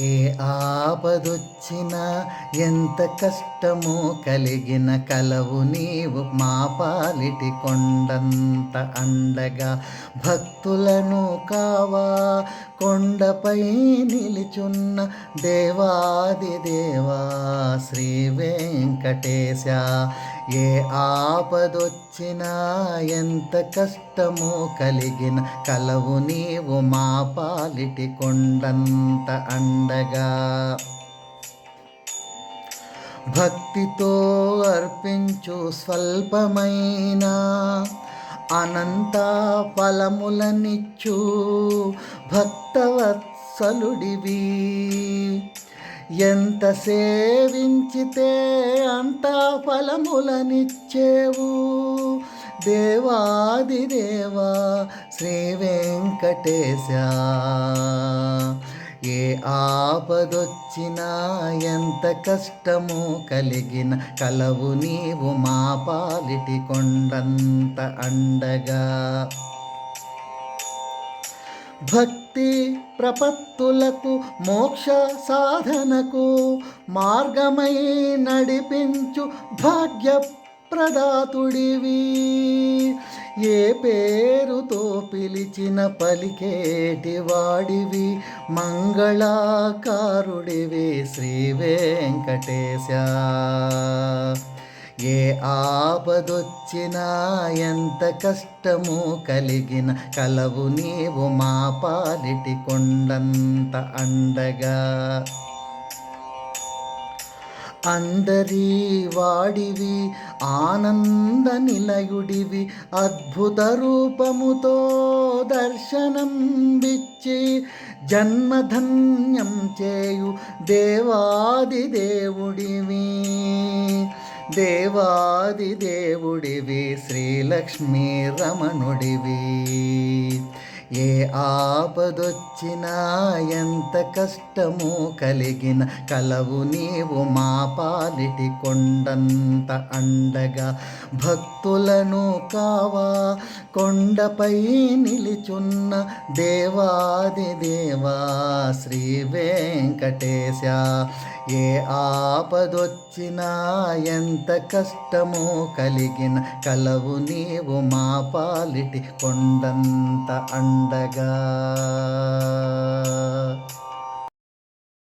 ఏ ఆపదొచ్చినా ఎంత కష్టమో కలిగిన కలవు నీవు మా పాలిటి కొండంత అండగా. భక్తులను కావా కొండపై నిలుచున్న దేవాది దేవా శ్రీ వెంకటేశ. ఏ ఆపదొచ్చినా ఎంత కష్టమో కలిగిన కలవు నీవు మా పాలిటి కొండంత అండగా. భక్తితో అర్పించు స్వల్పమైన అనంత ఫలములనిచ్చు భక్తవత్సలుడివి. ఎంత సేవించితే అంత ఫలములనిచ్చేవు. దేవాది దేవా శ్రీ వెంకటేశ. ఏ ఆపదొచ్చినా ఎంత కష్టము కలిగిన కలవు నీవు మా పాలిటి కొండంత అండగా. భక్తి ప్రపత్తులకు మోక్ష సాధనకు మార్గమై నడిపించు భాగ్య ప్రదాతుడివి ఏ పేరుతో పిలిచిన పలికేటి వాడివి? మంగళాకారుడివి శ్రీ వెంకటేశ. ఏ ఆపదొచ్చినా ఎంత కష్టము కలిగిన కలవు నీవు మా పాలిటి కొండంత అండగా. అందరి వాడివి ఆనంద నిలయుడివి అద్భుత రూపముతో దర్శనం బిచ్చి జన్మధన్యం చేయు దేవాది దేవుడివి. దేవాది దేవుడివి శ్రీలక్ష్మీ రమణుడివి. ఏ ఆపదొచ్చినా ఎంత కష్టమో కలిగిన కలవు నీవు మా పాలిటి కొండంత అండగా. భక్తులను కావా కొండపై నిలిచున్న దేవాది దేవా శ్రీ వెంకటేశ. ఏ ఆపదొచ్చినా ఎంత కష్టమో కలిగిన కలవు నీవు మా పాలిటి కొండంత అండ అండగా